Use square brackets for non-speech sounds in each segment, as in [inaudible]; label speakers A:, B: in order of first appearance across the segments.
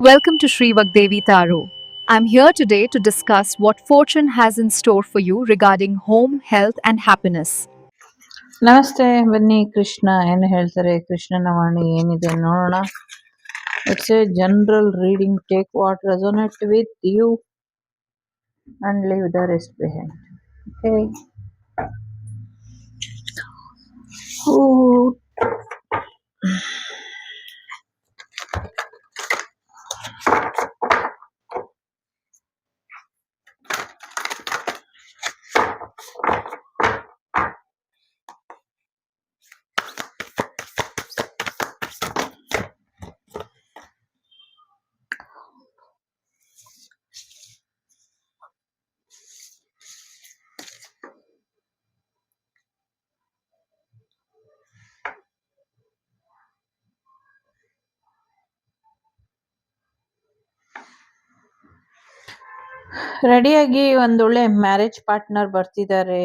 A: Welcome to Sri Vagdevi Taro. I'm here today to discuss what fortune has in store for you regarding home, health, and happiness.
B: ನಮಸ್ತೆ ಬನ್ನಿ ಕೃಷ್ಣ ಏನು ಹೇಳ್ತಾರೆ ಕೃಷ್ಣನ ವಾಣಿ ಏನಿದೆ ನೋಡೋಣ it's a general reading take what resonate with you and leave the rest behind okay ರೆಡಿಯಾಗಿ ಒಂದೊಳ್ಳೆ marriage partner ಬರ್ತಿದ್ದಾರೆ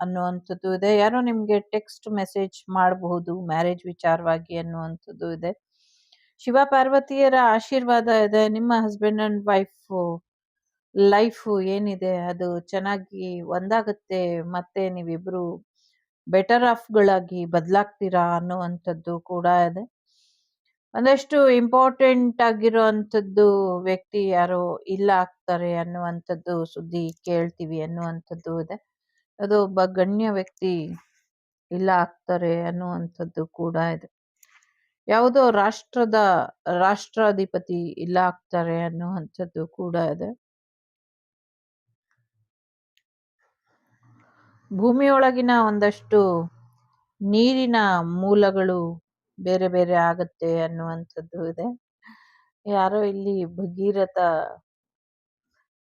B: ಅನ್ನುವಂಥದ್ದು ಇದೆ. ಯಾರೋ ನಿಮ್ಗೆ ಟೆಕ್ಸ್ಟ್ ಮೆಸೇಜ್ ಮಾಡಬಹುದು, ಮ್ಯಾರೇಜ್ ವಿಚಾರವಾಗಿ ಅನ್ನುವಂಥದ್ದು ಇದೆ. ಶಿವ ಪಾರ್ವತಿಯರ ಆಶೀರ್ವಾದ ಇದೆ. ನಿಮ್ಮ ಹಸ್ಬೆಂಡ್ ಅಂಡ್ ವೈಫ್ ಲೈಫ್ ಏನಿದೆ, ಅದು ಚೆನ್ನಾಗಿ ಒಂದಾಗುತ್ತೆ. ಮತ್ತೆ ನೀವಿಬ್ರು ಬೆಟರ್ ಆಫ್ಗಳಾಗಿ ಬದಲಾಗ್ತೀರಾ ಅನ್ನುವಂಥದ್ದು ಕೂಡ ಇದೆ. ಒಂದಷ್ಟು ಇಂಪಾರ್ಟೆಂಟ್ ಆಗಿರುವಂತದ್ದು ವ್ಯಕ್ತಿ ಯಾರೋ ಇಲ್ಲ ಆಗ್ತಾರೆ ಅನ್ನುವಂಥದ್ದು ಸುದ್ದಿ ಕೇಳ್ತೀವಿ ಅನ್ನುವಂಥದ್ದು ಇದೆ. ಅದು ಒಬ್ಬ ಗಣ್ಯ ವ್ಯಕ್ತಿ ಇಲ್ಲ ಆಗ್ತಾರೆ ಅನ್ನುವಂಥದ್ದು ಕೂಡ ಇದೆ. ಯಾವುದೋ ರಾಷ್ಟ್ರದ, ರಾಷ್ಟ್ರಾಧಿಪತಿ ಇಲ್ಲ ಆಗ್ತಾರೆ ಅನ್ನುವಂಥದ್ದು ಕೂಡ ಇದೆ. ಭೂಮಿಯೊಳಗಿನ ಒಂದಷ್ಟು ನೀರಿನ ಮೂಲಗಳು ಬೇರೆ ಬೇರೆ ಆಗುತ್ತೆ ಅನ್ನುವಂಥದ್ದು ಇದೆ. ಯಾರೋ ಇಲ್ಲಿ ಭಗೀರಥ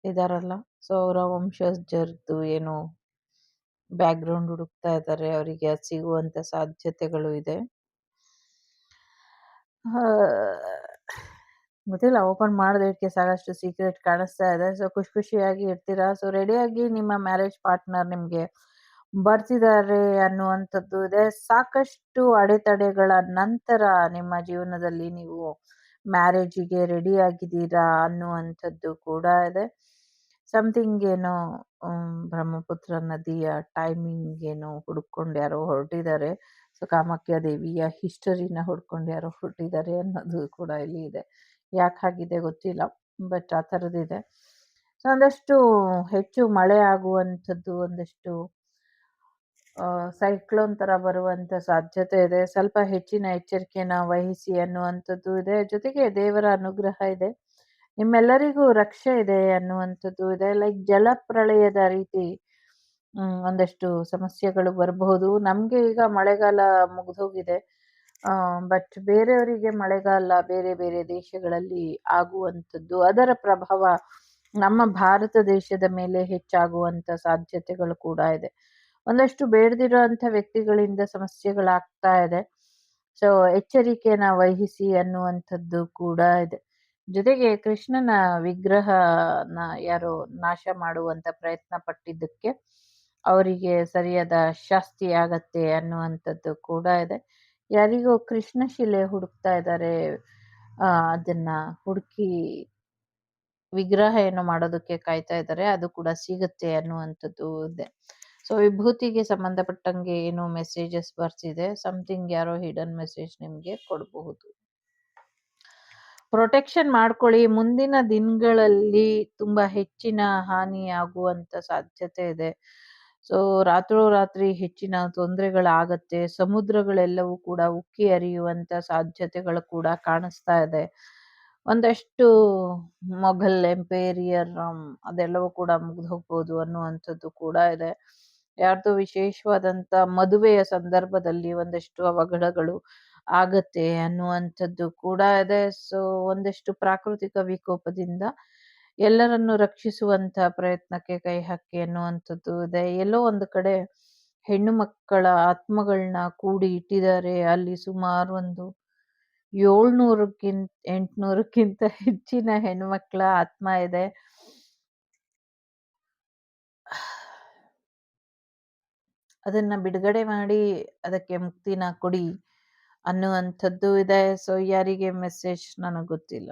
B: ಇದಾರಲ್ಲ ಸೊ ಅವರ ವಂಶಜರದ್ದು ಏನು ಬ್ಯಾಕ್ ಗ್ರೌಂಡ್ ಹುಡುಕ್ತಾ ಇದ್ದಾರೆ ಅವರಿಗೆ ಅದು ಸಿಗುವಂತ ಸಾಧ್ಯತೆಗಳು ಇದೆ. ಗೊತ್ತಿಲ್ಲ ಓಪನ್ ಮಾಡೋದಕ್ಕೆ ಸಾಕಷ್ಟು ಸೀಕ್ರೆಟ್ ಕಾಣಿಸ್ತಾ ಇದೆ. ಸೊ ಖುಷಿ ಖುಷಿಯಾಗಿ ಇರ್ತೀರಾ? ಸೊ ರೆಡಿಯಾಗಿ ನಿಮ್ಮ ಮ್ಯಾರೇಜ್ ಪಾರ್ಟ್ನರ್ ನಿಮ್ಗೆ ಬರ್ತಿದ್ದಾರೆ ಅನ್ನುವಂಥದ್ದು ಇದೆ. ಸಾಕಷ್ಟು ಅಡೆತಡೆಗಳ ನಂತರ ನಿಮ್ಮ ಜೀವನದಲ್ಲಿ ನೀವು ಮ್ಯಾರೇಜಿಗೆ ರೆಡಿ ಆಗಿದ್ದೀರಾ ಅನ್ನುವಂಥದ್ದು ಕೂಡ ಇದೆ. ಸಮಥಿಂಗ್ ಏನೋ ಬ್ರಹ್ಮಪುತ್ರ ನದಿಯ ಟೈಮಿಂಗ್ ಏನೋ ಹುಡ್ಕೊಂಡು ಯಾರೋ ಹೊರಟಿದ್ದಾರೆ. ಸೊ, ಕಾಮಾಖ್ಯ ದೇವಿಯ ಹಿಸ್ಟರಿನ ಹುಡ್ಕೊಂಡು ಯಾರೋ ಹೊರಟಿದ್ದಾರೆ ಅನ್ನೋದು ಕೂಡ ಇಲ್ಲಿ ಇದೆ. ಯಾಕೆ ಆಗಿದೆ ಗೊತ್ತಿಲ್ಲ ಬಟ್ ಆ ಥರದ್ದಿದೆ. ಸೊ, ಒಂದಷ್ಟು ಹೆಚ್ಚು ಮಳೆ ಆಗುವಂಥದ್ದು, ಒಂದಷ್ಟು ಸೈಕ್ಲೋನ್ ತರ ಬರುವಂತ ಸಾಧ್ಯತೆ ಇದೆ. ಸ್ವಲ್ಪ ಹೆಚ್ಚಿನ ಎಚ್ಚರಿಕೆನ ವಹಿಸಿ ಅನ್ನುವಂಥದ್ದು ಇದೆ. ಜೊತೆಗೆ ದೇವರ ಅನುಗ್ರಹ ಇದೆ. ನಿಮ್ಮೆಲ್ಲರಿಗೂ ರಕ್ಷೆ ಇದೆ ಅನ್ನುವಂಥದ್ದು ಇದೆ. ಲೈಕ್ ಜಲಪ್ರಳಯದ ರೀತಿ ಒಂದಷ್ಟು ಸಮಸ್ಯೆಗಳು ಬರಬಹುದು ನಮ್ಗೆ ಈಗ ಮಳೆಗಾಲ ಮುಗಿದೋಗಿದೆ. ಬಟ್ ಬೇರೆಯವರಿಗೆ ಮಳೆಗಾಲ ಬೇರೆ ಬೇರೆ ದೇಶಗಳಲ್ಲಿ ಆಗುವಂಥದ್ದು, ಅದರ ಪ್ರಭಾವ ನಮ್ಮ ಭಾರತ ದೇಶದ ಮೇಲೆ ಹೆಚ್ಚಾಗುವಂತ ಸಾಧ್ಯತೆಗಳು ಕೂಡ ಇದೆ. ಒಂದಷ್ಟು ಬೇಡದಿರುವಂತ ವ್ಯಕ್ತಿಗಳಿಂದ ಸಮಸ್ಯೆಗಳಾಗ್ತಾ ಇದೆ. ಸೊ ಎಚ್ಚರಿಕೆನ ವಹಿಸಿ ಅನ್ನುವಂಥದ್ದು ಕೂಡ ಇದೆ. ಜೊತೆಗೆ ಕೃಷ್ಣನ ವಿಗ್ರಹನ ಯಾರು ನಾಶ ಮಾಡುವಂತ ಪ್ರಯತ್ನ ಪಟ್ಟಿದ್ದಕ್ಕೆ ಅವರಿಗೆ ಸರಿಯಾದ ಶಾಸ್ತಿ ಆಗತ್ತೆ ಅನ್ನುವಂಥದ್ದು ಕೂಡ ಇದೆ. ಯಾರಿಗೋ ಕೃಷ್ಣ ಶಿಲೆ ಹುಡುಕ್ತಾ ಇದ್ದಾರೆ ಅದನ್ನ ಹುಡುಕಿ ವಿಗ್ರಹ ಏನು ಮಾಡೋದಕ್ಕೆ ಕಾಯ್ತಾ ಇದ್ದಾರೆ, ಅದು ಕೂಡ ಸಿಗುತ್ತೆ ಅನ್ನುವಂಥದ್ದು ಇದೆ. ಸೊ, ವಿಭೂತಿಗೆ ಸಂಬಂಧಪಟ್ಟಂಗೆ ಏನು ಮೆಸೇಜಸ್ ಬರ್ತಿದೆ ಸಮಥಿಂಗ್ ಯಾರೋ ಹಿಡನ್ ಮೆಸೇಜ್ ನಿಮ್ಗೆ ಕೊಡಬಹುದು. ಪ್ರೊಟೆಕ್ಷನ್ ಮಾಡ್ಕೊಳ್ಳಿ. ಮುಂದಿನ ದಿನಗಳಲ್ಲಿ ತುಂಬಾ ಹೆಚ್ಚಿನ ಹಾನಿ ಆಗುವಂತ ಸಾಧ್ಯತೆ ಇದೆ. ಸೊ, ರಾತ್ರೋರಾತ್ರಿ ಹೆಚ್ಚಿನ ತೊಂದರೆಗಳಾಗತ್ತೆ. ಸಮುದ್ರಗಳೆಲ್ಲವೂ ಕೂಡ ಉಕ್ಕಿ ಹರಿಯುವಂತ ಸಾಧ್ಯತೆಗಳು ಕೂಡ ಕಾಣಿಸ್ತಾ ಇದೆ. ಒಂದಷ್ಟು ಮೊಘಲ್, ಎಂಪೇರಿಯರ್, ಅದೆಲ್ಲವೂ ಕೂಡ ಮುಗ್ದು ಹೋಗ್ಬೋದು ಅನ್ನುವಂಥದ್ದು ಕೂಡ ಇದೆ. ಯಾರ್ದೋ ವಿಶೇಷವಾದಂತ ಮದುವೆಯ ಸಂದರ್ಭದಲ್ಲಿ ಒಂದಷ್ಟು ಅವಘಡಗಳು ಆಗತ್ತೆ ಅನ್ನುವಂಥದ್ದು ಕೂಡ ಇದೆ. ಸೊ, ಒಂದಷ್ಟು ಪ್ರಾಕೃತಿಕ ವಿಕೋಪದಿಂದ ಎಲ್ಲರನ್ನು ರಕ್ಷಿಸುವಂತ ಪ್ರಯತ್ನಕ್ಕೆ ಕೈ ಹಾಕಿ ಅನ್ನುವಂಥದ್ದು ಇದೆ. ಎಲ್ಲೋ ಒಂದು ಕಡೆ ಹೆಣ್ಣು ಮಕ್ಕಳ ಆತ್ಮಗಳನ್ನ ಕೂಡಿ ಇಟ್ಟಿದ್ದಾರೆ. ಅಲ್ಲಿ ಸುಮಾರು ಒಂದು ಏಳ್ನೂರಕ್ಕಿಂತ ಎಂಟ್ನೂರಕ್ಕಿಂತ ಹೆಚ್ಚಿನ ಹೆಣ್ಮಕ್ಳ ಆತ್ಮ ಇದೆ. ಅದನ್ನ ಬಿಡುಗಡೆ ಮಾಡಿ ಅದಕ್ಕೆ ಮುಕ್ತಿನ ಕೊಡಿ ಅನ್ನುವಂಥದ್ದು ಇದೆ. ಸೊ ಯಾರಿಗೆ ಮೆಸೇಜ್ ನನಗೆ ಗೊತ್ತಿಲ್ಲ.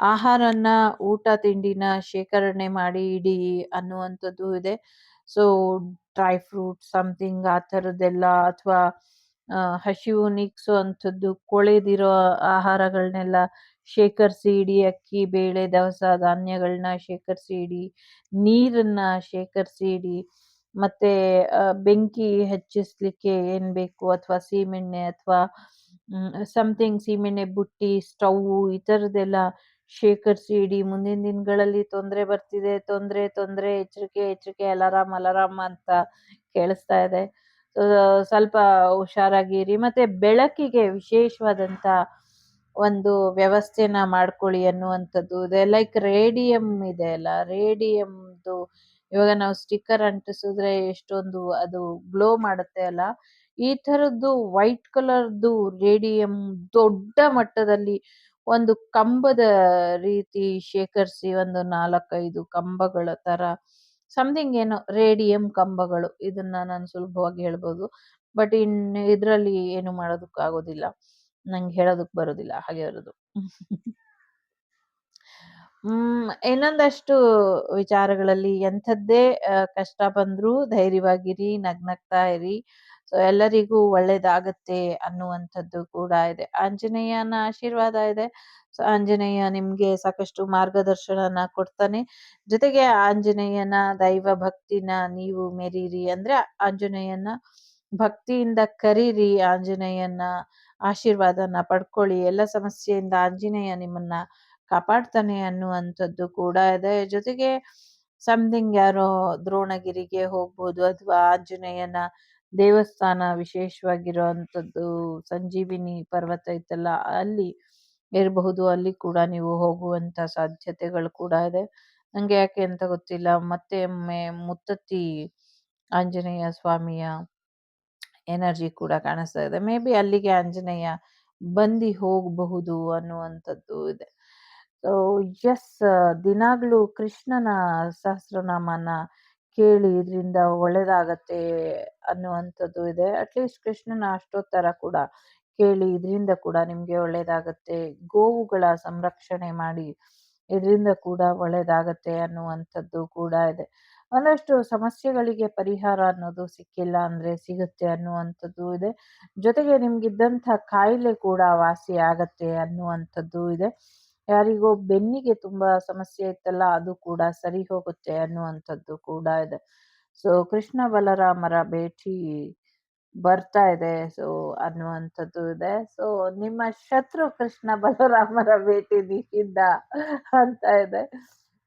B: ಆಹಾರನ ಊಟ ತಿಂಡಿನ ಶೇಖರಣೆ ಮಾಡಿ ಇಡಿ ಅನ್ನುವಂಥದ್ದು ಇದೆ. ಸೊ ಡ್ರೈ ಫ್ರೂಟ್ ಸಮಥಿಂಗ್ ಆ ಥರದ್ದೆಲ್ಲ ಅಥವಾ ಹಸಿವು ನೀಗಿಸುವಂಥದ್ದು, ಕೊಳೆದಿರೋ ಆಹಾರಗಳನ್ನೆಲ್ಲ ಶೇಖರಿಸಿ ಇಡಿ. ಅಕ್ಕಿ, ಬೇಳೆ, ದವಸ ಧಾನ್ಯಗಳನ್ನ ಶೇಖರಿಸಿ ಇಡಿ. ನೀರನ್ನ ಶೇಖರಿಸಿ ಇಡಿ. ಮತ್ತೆ ಬೆಂಕಿ ಹೆಚ್ಚಿಸ್ಲಿಕ್ಕೆ ಏನ್ ಬೇಕು? ಅಥವಾ ಸೀಮೆಣ್ಣೆ ಅಥವಾ ಸಮಥಿಂಗ್ ಸೀಮೆಣ್ಣೆ, ಬುಟ್ಟಿ ಸ್ಟೌವ್ ಈ ಥರದ್ದೆಲ್ಲ ಶೇಖರಿಸಿ ಇಡಿ. ಮುಂದಿನ ದಿನಗಳಲ್ಲಿ ತೊಂದರೆ ಬರ್ತಿದೆ, ತೊಂದರೆ ತೊಂದರೆ, ಎಚ್ಚರಿಕೆ ಎಚ್ಚರಿಕೆ, ಅಲಾರಾಮ್ ಅಲಾರಾಮ್ ಅಂತ ಕೇಳಿಸ್ತಾ ಇದೆ. ಸ್ವಲ್ಪ ಹುಷಾರಾಗಿರಿ. ಮತ್ತೆ ಬೆಳಕಿಗೆ ವಿಶೇಷವಾದಂತ ಒಂದು ವ್ಯವಸ್ಥೆನ ಮಾಡ್ಕೊಳ್ಳಿ ಅನ್ನುವಂಥದ್ದು ಇದೆ. ಲೈಕ್ ರೇಡಿಯಂ ಇದೆ ಅಲ್ಲ? ರೇಡಿಯಂದು ಇವಾಗ ನಾವು ಸ್ಟಿಕ್ಕರ್ ಅಂಟಿಸಿದ್ರೆ ಎಷ್ಟೊಂದು ಅದು ಗ್ಲೋ ಮಾಡುತ್ತೆ ಅಲ್ಲ? ಈ ತರದ್ದು ವೈಟ್ ಕಲರ್ದು ರೇಡಿಯಂ ದೊಡ್ಡ ಮಟ್ಟದಲ್ಲಿ ಒಂದು ಕಂಬದ ರೀತಿ ಶೇಖರಿಸಿ ಒಂದು ನಾಲ್ಕೈದು ಕಂಬಗಳ ತರ ಸಮಥಿಂಗ್ ಏನೋ ರೇಡಿಯಂ ಕಂಬಗಳು, ಇದನ್ನ ನಾನು ಸುಲಭವಾಗಿ ಹೇಳ್ಬೋದು. ಬಟ್ ಇನ್ ಇದರಲ್ಲಿ ಏನು ಮಾಡೋದಕ್ಕಾಗೋದಿಲ್ಲ. ನಂಗೆ ಹೇಳೋದಕ್ಕೆ ಬರೋದಿಲ್ಲ, ಹಾಗೆ ಇರೋದು. [laughs] ಹ್ಮ್ ಇನ್ನೊಂದಷ್ಟು ವಿಚಾರಗಳಲ್ಲಿ ಎಂಥದ್ದೇ ಕಷ್ಟ ಬಂದ್ರೂ ಧೈರ್ಯವಾಗಿರಿ, ನಗ್ನಗ್ತಾ ಇರಿ. ಸೊ, ಎಲ್ಲರಿಗೂ ಒಳ್ಳೇದಾಗತ್ತೆ ಅನ್ನುವಂಥದ್ದು ಕೂಡ ಇದೆ. ಆಂಜನೇಯನ ಆಶೀರ್ವಾದ ಇದೆ. ಸೊ, ಆಂಜನೇಯ ನಿಮ್ಗೆ ಸಾಕಷ್ಟು ಮಾರ್ಗದರ್ಶನನ ಕೊಡ್ತಾನೆ. ಜೊತೆಗೆ ಆಂಜನೇಯನ ದೈವ ಭಕ್ತಿನ ನೀವು ಮೆರೀರಿ ಅಂದ್ರೆ, ಆಂಜನೇಯನ ಭಕ್ತಿಯಿಂದ ಕರೀರಿ, ಆಂಜನೇಯನ ಆಶೀರ್ವಾದನ ಪಡ್ಕೊಳ್ಳಿ. ಎಲ್ಲ ಸಮಸ್ಯೆಯಿಂದ ಆಂಜನೇಯ ನಿಮ್ಮನ್ನ ಕಾಪಾಡ್ತಾನೆ ಅನ್ನುವಂಥದ್ದು ಕೂಡ ಇದೆ. ಜೊತೆಗೆ ಸಮಥಿಂಗ್ ಯಾರೋ ದ್ರೋಣಗಿರಿಗೆ ಹೋಗ್ಬೋದು ಅಥವಾ ಆಂಜನೇಯನ ದೇವಸ್ಥಾನ ವಿಶೇಷವಾಗಿರುವಂಥದ್ದು ಸಂಜೀವಿನಿ ಪರ್ವತ ಇತ್ತಲ್ಲ, ಅಲ್ಲಿ ಇರಬಹುದು. ಅಲ್ಲಿ ಕೂಡ ನೀವು ಹೋಗುವಂತ ಸಾಧ್ಯತೆಗಳು ಕೂಡ ಇದೆ. ನಂಗೆ ಯಾಕೆ ಅಂತ ಗೊತ್ತಿಲ್ಲ. ಮತ್ತೆ ಮುತ್ತತ್ತಿ ಆಂಜನೇಯ ಸ್ವಾಮಿಯ ಎನರ್ಜಿ ಕೂಡ ಕಾಣಿಸ್ತಾ ಇದೆ. ಮೇ ಬಿ ಅಲ್ಲಿಗೆ ಆಂಜನೇಯ ಬಂದಿ ಹೋಗಬಹುದು ಅನ್ನುವಂಥದ್ದು ಇದೆ. ಸೊ ಎಸ್ ದಿನಾಗ್ಲೂ ಕೃಷ್ಣನ ಸಹಸ್ರನಾಮನ ಕೇಳಿ ಇದರಿಂದ ಒಳ್ಳೇದಾಗತ್ತೆ ಅನ್ನುವಂಥದ್ದು ಇದೆ. ಅಟ್ಲೀಸ್ಟ್ ಕೃಷ್ಣನ ಅಷ್ಟೋತ್ತರ ಕೂಡ ಕೇಳಿ ಇದರಿಂದ ಕೂಡ ನಿಮ್ಗೆ ಒಳ್ಳೇದಾಗತ್ತೆ. ಗೋವುಗಳ ಸಂರಕ್ಷಣೆ ಮಾಡಿ ಇದರಿಂದ ಕೂಡ ಒಳ್ಳೇದಾಗತ್ತೆ ಅನ್ನುವಂಥದ್ದು ಕೂಡ ಇದೆ. ಒಂದಷ್ಟು ಸಮಸ್ಯೆಗಳಿಗೆ ಪರಿಹಾರ ಅನ್ನೋದು ಸಿಕ್ಕಿಲ್ಲ ಅಂದ್ರೆ ಸಿಗುತ್ತೆ ಅನ್ನುವಂಥದ್ದು ಇದೆ. ಜೊತೆಗೆ ನಿಮ್ಗಿದ್ದಂಥ ಕಾಯಿಲೆ ಕೂಡ ವಾಸಿ ಆಗತ್ತೆ ಅನ್ನುವಂಥದ್ದು ಇದೆ. ಯಾರಿಗೋ ಬೆನ್ನಿಗೆ ತುಂಬಾ ಸಮಸ್ಯೆ ಇತ್ತಲ್ಲ, ಅದು ಕೂಡ ಸರಿ ಹೋಗುತ್ತೆ ಅನ್ನುವಂಥದ್ದು ಕೂಡ ಇದೆ. ಸೊ ಕೃಷ್ಣ ಬಲರಾಮರ ಭೇಟಿ ಬರ್ತಾ ಇದೆ ಸೊ ಅನ್ನುವಂಥದ್ದು ಇದೆ. ಸೊ ನಿಮ್ಮ ಶತ್ರು ಕೃಷ್ಣ ಬಲರಾಮರ ಭೇಟಿ ನಿಷಿದ್ಧ ಅಂತ ಇದೆ.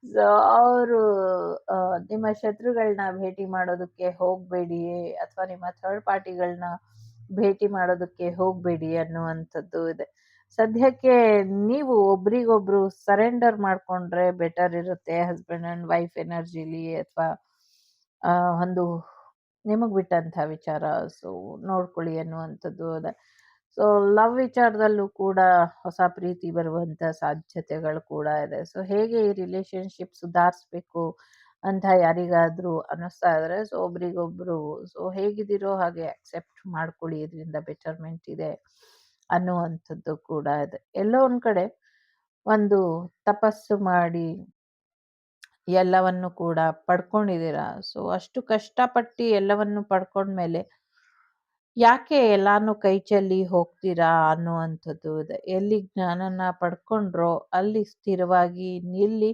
B: ಸೊ ಅವರು ನಿಮ್ಮ ಶತ್ರುಗಳನ್ನ ಭೇಟಿ ಮಾಡೋದಕ್ಕೆ ಹೋಗ್ಬೇಡಿ, ಅಥವಾ ನಿಮ್ಮ ಥರ್ಡ್ ಪಾರ್ಟಿಗಳನ್ನ ಭೇಟಿ ಮಾಡೋದಕ್ಕೆ ಹೋಗ್ಬೇಡಿ ಅನ್ನುವಂಥದ್ದು ಇದೆ. ಸದ್ಯಕ್ಕೆ ನೀವು ಒಬ್ರಿಗೊಬ್ರು ಸರೆಂಡರ್ ಮಾಡ್ಕೊಂಡ್ರೆ ಬೆಟರ್ ಇರುತ್ತೆ ಹಸ್ಬೆಂಡ್ ಅಂಡ್ ವೈಫ್ ಎನರ್ಜಿಲಿ ಅಥವಾ ಒಂದು ನಿಮಗೆ ಬಿಟ್ಟಂತ ವಿಚಾರ. ಸೊ ನೋಡ್ಕೊಳ್ಳಿ ಅನ್ನುವಂಥದ್ದು ಅದ. ಸೊ ಲವ್ ವಿಚಾರದಲ್ಲೂ ಕೂಡ ಹೊಸ ಪ್ರೀತಿ ಬರುವಂತ ಸಾಧ್ಯತೆಗಳು ಕೂಡ ಇದೆ. ಸೊ ಹೇಗೆ ಈ ರಿಲೇಶನ್ಶಿಪ್ ಸುಧಾರಿಸ್ಬೇಕು ಅಂತ ಯಾರಿಗಾದರೂ ಅನ್ನಿಸ್ತಾ ಇದ್ರೆ ಸೊ ಒಬ್ರಿಗೊಬ್ರು ಸೊ ಹೇಗಿದ್ದೀರೋ ಹಾಗೆ ಅಕ್ಸೆಪ್ಟ್ ಮಾಡ್ಕೊಳ್ಳಿ. ಇದರಿಂದ ಬೆಟರ್ಮೆಂಟ್ ಇದೆ. ಅನ್ನುವಂಥದ್ದು ಕೂಡ ಇದೆ. ಎಲ್ಲೋ ಒಂದು ಕಡೆ ಒಂದು ತಪಸ್ಸು ಮಾಡಿ ಎಲ್ಲವನ್ನು ಕೂಡ ಪಡ್ಕೊಂಡಿದ್ದೀರ? ಸೊ ಅಷ್ಟು ಕಷ್ಟಪಟ್ಟು ಎಲ್ಲವನ್ನು ಪಡ್ಕೊಂಡ್ಮೇಲೆ ಯಾಕೆ ಎಲ್ಲಾನು ಕೈ ಚೆಲ್ಲಿ ಹೋಗ್ತೀರಾ ಅನ್ನುವಂಥದ್ದು ಇದೆ. ಎಲ್ಲಿ ಜ್ಞಾನನ ಪಡ್ಕೊಂಡ್ರೋ ಅಲ್ಲಿ ಸ್ಥಿರವಾಗಿ ನಿಲ್ಲಿ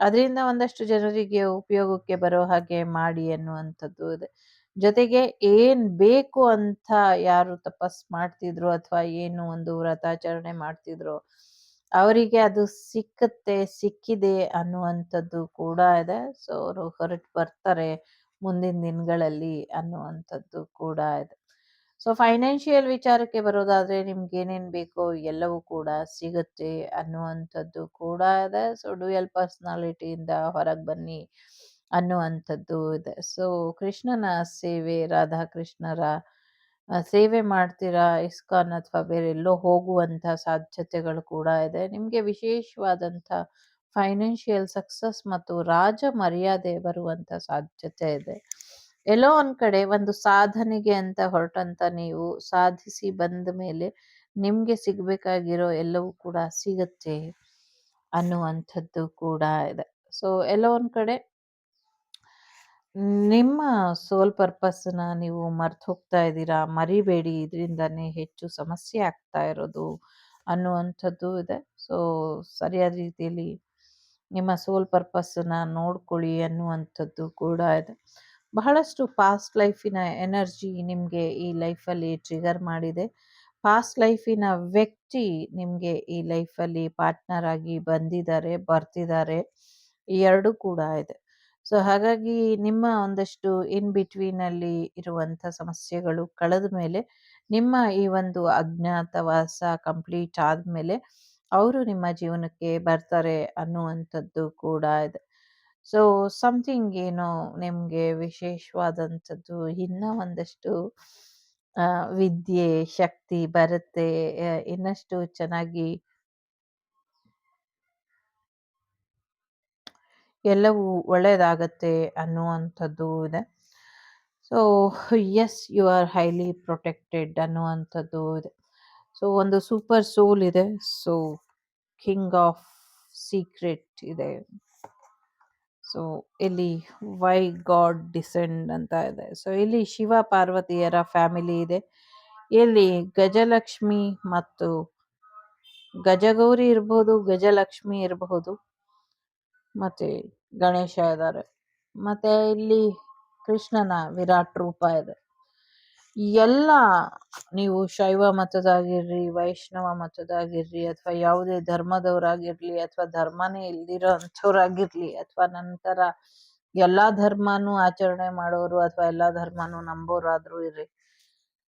B: ಅದರಿಂದ ಒಂದಷ್ಟು ಜನರಿಗೆ ಉಪಯೋಗಕ್ಕೆ ಬರೋ ಹಾಗೆ ಮಾಡಿ ಅನ್ನುವಂಥದ್ದು ಇದೆ. ಜೊತೆಗೆ ಏನ್ ಬೇಕು ಅಂತ ಯಾರು ತಪಸ್ ಮಾಡ್ತಿದ್ರು ಅಥವಾ ಏನು ಒಂದು ವ್ರತಾಚರಣೆ ಮಾಡ್ತಿದ್ರು, ಅವರಿಗೆ ಅದು ಸಿಕ್ಕತ್ತೆ, ಸಿಕ್ಕಿದೆ ಅನ್ನುವಂಥದ್ದು ಕೂಡ ಇದೆ. ಸೊ ಅವರು ಹೊರಟು ಬರ್ತಾರೆ ಮುಂದಿನ ದಿನಗಳಲ್ಲಿ ಅನ್ನುವಂಥದ್ದು ಕೂಡ ಇದೆ. ಸೊ ಫೈನಾನ್ಷಿಯಲ್ ವಿಚಾರಕ್ಕೆ ಬರೋದಾದ್ರೆ ನಿಮ್ಗೆ ಏನೇನ್ ಬೇಕೋ ಎಲ್ಲವೂ ಕೂಡ ಸಿಗುತ್ತೆ ಅನ್ನುವಂಥದ್ದು ಕೂಡ ಇದೆ. ಸೊ ಡ್ಯೂಯಲ್ ಪರ್ಸ್ನಾಲಿಟಿಯಿಂದ ಹೊರಗೆ ಬನ್ನಿ. ಅನ್ನುವಂಥದ್ದು ಇದೆ. ಸೊ ಕೃಷ್ಣನ ಸೇವೆ, ರಾಧಾಕೃಷ್ಣರ ಸೇವೆ ಮಾಡ್ತೀರಾ, ಇಸ್ಕಾನ್ ಅಥವಾ ಬೇರೆ ಎಲ್ಲೋ ಹೋಗುವಂಥ ಸಾಧ್ಯತೆಗಳು ಕೂಡ ಇದೆ. ನಿಮಗೆ ವಿಶೇಷವಾದಂಥ ಫೈನಾನ್ಷಿಯಲ್ ಸಕ್ಸಸ್ ಮತ್ತು ರಾಜ ಮರ್ಯಾದೆ ಬರುವಂಥ ಸಾಧ್ಯತೆ ಇದೆ. ಎಲ್ಲೋ ಒಂದು ಕಡೆ ಒಂದು ಸಾಧನೆಗೆ ಅಂತ ಹೊರಟಂತ ನೀವು ಸಾಧಿಸಿ ಬಂದ ಮೇಲೆ ನಿಮ್ಗೆ ಸಿಗ್ಬೇಕಾಗಿರೋ ಎಲ್ಲವೂ ಕೂಡ ಸಿಗತ್ತೆ ಅನ್ನುವಂಥದ್ದು ಕೂಡ ಇದೆ. ಸೊ ಎಲ್ಲೋ ಒಂದ್ ಕಡೆ ನಿಮ್ಮ ಸೋಲ್ ಪರ್ಪಸ್‌ನ ನೀವು ಮರ್ತು ಹೋಗ್ತಾ ಇದ್ದೀರಾ. ಮರಿಬೇಡಿ ಇದರಿಂದಾನೇ ಹೆಚ್ಚು ಸಮಸ್ಯೆ ಆಗ್ತಾ ಇರೋದು ಅನ್ನುವಂಥದ್ದು ಇದೆ. ಸೊ ಸರಿಯಾದ ರೀತಿಯಲ್ಲಿ ನಿಮ್ಮ ಸೋಲ್ ಪರ್ಪಸ್‌ನ ನೋಡ್ಕೊಳ್ಳಿ ಅನ್ನುವಂಥದ್ದು ಕೂಡ ಇದೆ. ಬಹಳಷ್ಟು ಪಾಸ್ಟ್ ಲೈಫಿನ ಎನರ್ಜಿ ನಿಮಗೆ ಈ ಲೈಫಲ್ಲಿ ಟ್ರಿಗರ್ ಮಾಡಿದೆ. ಪಾಸ್ಟ್ ಲೈಫಿನ ವ್ಯಕ್ತಿ ನಿಮಗೆ ಈ ಲೈಫಲ್ಲಿ ಪಾರ್ಟ್ನರ್ ಆಗಿ ಬಂದಿದ್ದಾರೆ, ಬರ್ತಿದ್ದಾರೆ. ಈ 2 ಕೂಡ ಇದೆ. ಸೊ ಹಾಗಾಗಿ ನಿಮ್ಮ ಒಂದಷ್ಟು ಇನ್ ಬಿಟ್ವೀನ್ ಅಲ್ಲಿ ಇರುವಂಥ ಸಮಸ್ಯೆಗಳು ಕಳೆದ ಮೇಲೆ ನಿಮ್ಮ ಈ ಒಂದು ಅಜ್ಞಾತವಾಸ ಕಂಪ್ಲೀಟ್ ಆದ್ಮೇಲೆ ಅವರು ನಿಮ್ಮ ಜೀವನಕ್ಕೆ ಬರ್ತಾರೆ ಅನ್ನುವಂಥದ್ದು ಕೂಡ ಇದೆ. ಸೊ ಸಮಥಿಂಗ್ ಏನೋ ನಿಮಗೆ ವಿಶೇಷವಾದಂಥದ್ದು ಇನ್ನ ಒಂದಷ್ಟು ವಿದ್ಯೆ, ಶಕ್ತಿ ಬರುತ್ತೆ. ಇನ್ನಷ್ಟು ಚೆನ್ನಾಗಿ ಎಲ್ಲವೂ ಒಳ್ಳೆಯದಾಗತ್ತೆ ಅನ್ನುವಂಥದ್ದು ಇದೆ. So S U R highly protected ಅನ್ನುವಂಥದ್ದು ಇದೆ. ಸೊ ಒಂದು ಸೂಪರ್ ಸೋಲ್ ಇದೆ. ಸೊ ಕಿಂಗ್ ಆಫ್ ಸೀಕ್ರೆಟ್ ಇದೆ. ಸೊ ಇಲ್ಲಿ ವೈ ಗಾಡ್ ಡಿಸೆಂಡ್ ಅಂತ ಇದೆ. ಸೊ ಇಲ್ಲಿ ಶಿವ ಪಾರ್ವತಿಯರ ಫ್ಯಾಮಿಲಿ ಇದೆ. ಇಲ್ಲಿ ಗಜಲಕ್ಷ್ಮಿ ಮತ್ತು ಗಜಗೌರಿ ಇರಬಹುದು, ಗಜಲಕ್ಷ್ಮಿ ಇರಬಹುದು. ಮತ್ತೆ ಗಣೇಶ ಇದ್ದಾರೆ. ಮತ್ತೆ ಇಲ್ಲಿ ಕೃಷ್ಣನ ವಿರಾಟ್ ರೂಪ ಇದೆ. ಎಲ್ಲ ನೀವು ಶೈವ ಮತದಾಗಿರ್ರಿ, ವೈಷ್ಣವ ಮತದಾಗಿರ್ರಿ ಅಥವಾ ಯಾವುದೇ ಧರ್ಮದವರಾಗಿರ್ಲಿ ಅಥವಾ ಧರ್ಮನೇ ಇಲ್ದಿರೋ ಅಂಥವ್ರಾಗಿರ್ಲಿ ಅಥವಾ ನಂತರ ಎಲ್ಲಾ ಧರ್ಮನೂ ಆಚರಣೆ ಮಾಡೋರು ಅಥವಾ ಎಲ್ಲಾ ಧರ್ಮನೂ ನಂಬೋರಾದರೂ ಇರ್ರಿ.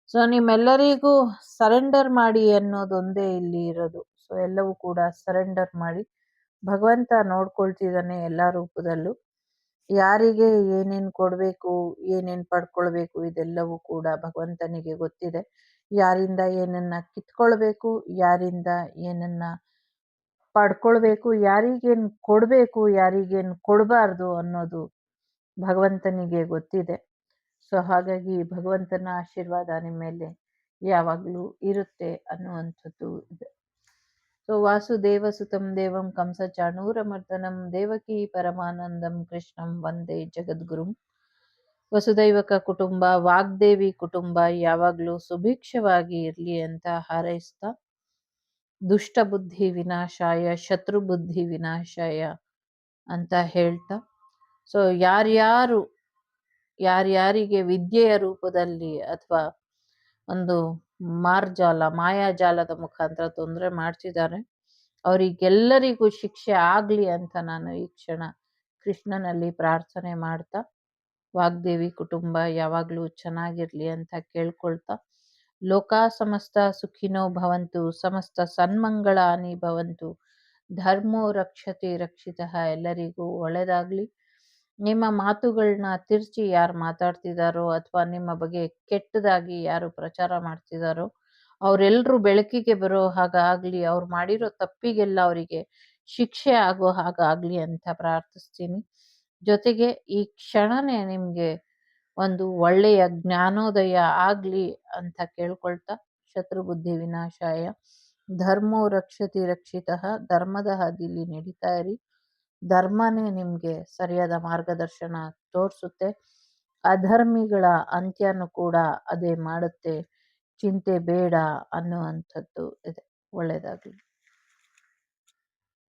B: ಸೊ ನಿಮ್ಮೆಲ್ಲರಿಗೂ ಸರೆಂಡರ್ ಮಾಡಿ ಅನ್ನೋದೊಂದೇ ಇಲ್ಲಿ ಇರೋದು. ಸೊ ಎಲ್ಲವೂ ಕೂಡ ಸರೆಂಡರ್ ಮಾಡಿ. ಭಗವಂತ ನೋಡ್ಕೊಳ್ತಿದ್ದಾನೆ ಎಲ್ಲ ರೂಪದಲ್ಲೂ. ಯಾರಿಗೆ ಏನೇನ್ ಕೊಡ್ಬೇಕು, ಏನೇನ್ ಪಡ್ಕೊಳ್ಬೇಕು ಇದೆಲ್ಲವೂ ಕೂಡ ಭಗವಂತನಿಗೆ ಗೊತ್ತಿದೆ. ಯಾರಿಂದ ಏನನ್ನ ಕಿತ್ಕೊಳ್ಬೇಕು, ಯಾರಿಂದ ಏನನ್ನ ಪಡ್ಕೊಳ್ಬೇಕು, ಯಾರಿಗೇನ್ ಕೊಡ್ಬೇಕು, ಯಾರಿಗೇನ್ ಕೊಡಬಾರ್ದು ಅನ್ನೋದು ಭಗವಂತನಿಗೆ ಗೊತ್ತಿದೆ. ಸೊ ಹಾಗಾಗಿ ಭಗವಂತನ ಆಶೀರ್ವಾದ ನಿಮ್ಮ ಮೇಲೆ ಯಾವಾಗಲೂ ಇರುತ್ತೆ ಅನ್ನುವಂಥದ್ದು ಇದೆ. ಸೊ ವಾಸುದೇವ ಸುತಂ ದೇವಂ ಕಂಸ ಚಾಣೂರಮರ್ದನಂ ದೇವಕಿ ಪರಮಾನಂದಂ ಕೃಷ್ಣಂ ವಂದೇ ಜಗದ್ಗುರುಂ. ವಸುದೈವಕ ಕುಟುಂಬ, ವಾಗ್ದೇವಿ ಕುಟುಂಬ ಯಾವಾಗಲೂ ಸುಭಿಕ್ಷವಾಗಿ ಇರಲಿ ಅಂತ ಹಾರೈಸ್ತಾ ದುಷ್ಟ ಬುದ್ಧಿ ವಿನಾಶಾಯ, ಶತ್ರು ಬುದ್ಧಿ ವಿನಾಶಾಯ ಅಂತ ಹೇಳ್ತಾ ಸೊ ಯಾರ್ಯಾರು ಯಾರ್ಯಾರಿಗೆ ವಿದ್ಯೆಯ ರೂಪದಲ್ಲಿ ಅಥವಾ ಒಂದು ಮಾರ್ಜಾಲ ಮಾಯಾಜಾಲದ ಮುಖಾಂತರ ತೊಂದರೆ ಮಾಡ್ತಿದ್ದಾರೆ. ಅವರಿಗೆಲ್ಲರಿಗೂ ಶಿಕ್ಷೆ ಆಗಲಿ ಅಂತ ನಾನು ಈ ಕ್ಷಣ ಕೃಷ್ಣನಲ್ಲಿ ಪ್ರಾರ್ಥನೆ ಮಾಡ್ತಾ, ವಾಗ್ದೇವಿ ಕುಟುಂಬ ಯಾವಾಗಲೂ ಚೆನ್ನಾಗಿರಲಿ ಅಂತ ಕೇಳ್ಕೊಳ್ತಾ, ಲೋಕ ಸಮಸ್ತ ಸುಖಿನೋ ಭವಂತು, ಸಮಸ್ತ ಸನ್ಮಂಗಳಾನಿ ಭವಂತು, ಧರ್ಮೋ ರಕ್ಷತೆ ರಕ್ಷಿತಃ ಎಲ್ಲರಿಗೂ ಒಳ್ಳೆದಾಗ್ಲಿ. ನಿಮ್ಮ ಮಾತುಗಳನ್ನ ತಿರ್ಚಿ ಯಾರು ಮಾತಾಡ್ತಿದಾರೋ ಅಥವಾ ನಿಮ್ಮ ಬಗ್ಗೆ ಕೆಟ್ಟದಾಗಿ ಯಾರು ಪ್ರಚಾರ ಮಾಡ್ತಿದಾರೋ ಅವರೆಲ್ಲರೂ ಬೆಳಕಿಗೆ ಬರೋ ಹಾಗಾಗ್ಲಿ ಅವ್ರು ಮಾಡಿರೋ ತಪ್ಪಿಗೆಲ್ಲ ಅವರಿಗೆ ಶಿಕ್ಷೆ ಆಗೋ ಹಾಗಾಗ್ಲಿ ಅಂತ ಪ್ರಾರ್ಥಿಸ್ತೀನಿ. ಜೊತೆಗೆ ಈ ಕ್ಷಣನೇ ನಿಮ್ಗೆ ಒಂದು ಒಳ್ಳೆಯ ಜ್ಞಾನೋದಯ ಆಗ್ಲಿ ಅಂತ ಕೇಳ್ಕೊಳ್ತಾ ಶತ್ರು ಬುದ್ಧಿ ವಿನಾಶಾಯ. ಧರ್ಮೋ ರಕ್ಷತಿ ರಕ್ಷಿತಃ, ಧರ್ಮದ ಹಾದಿಲಿ ನಡೀತಾ ಇರಿ. ಧರ್ಮನೇ ನಿಮ್ಗೆ ಸರಿಯಾದ ಮಾರ್ಗದರ್ಶನ ತೋರಿಸುತ್ತೆ ಅಧರ್ಮಿಗಳ ಅಂತ್ಯನೂ ಕೂಡ ಅದೇ ಮಾಡುತ್ತೆ ಚಿಂತೆ ಬೇಡ ಅನ್ನುವಂಥದ್ದು ಇದೆ ಒಳ್ಳೆಯದಾಗಲಿ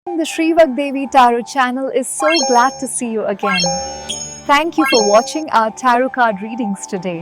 A: The Shrivak Devi Tarot channel is so glad to see you again. Thank you for watching our tarot card readings today.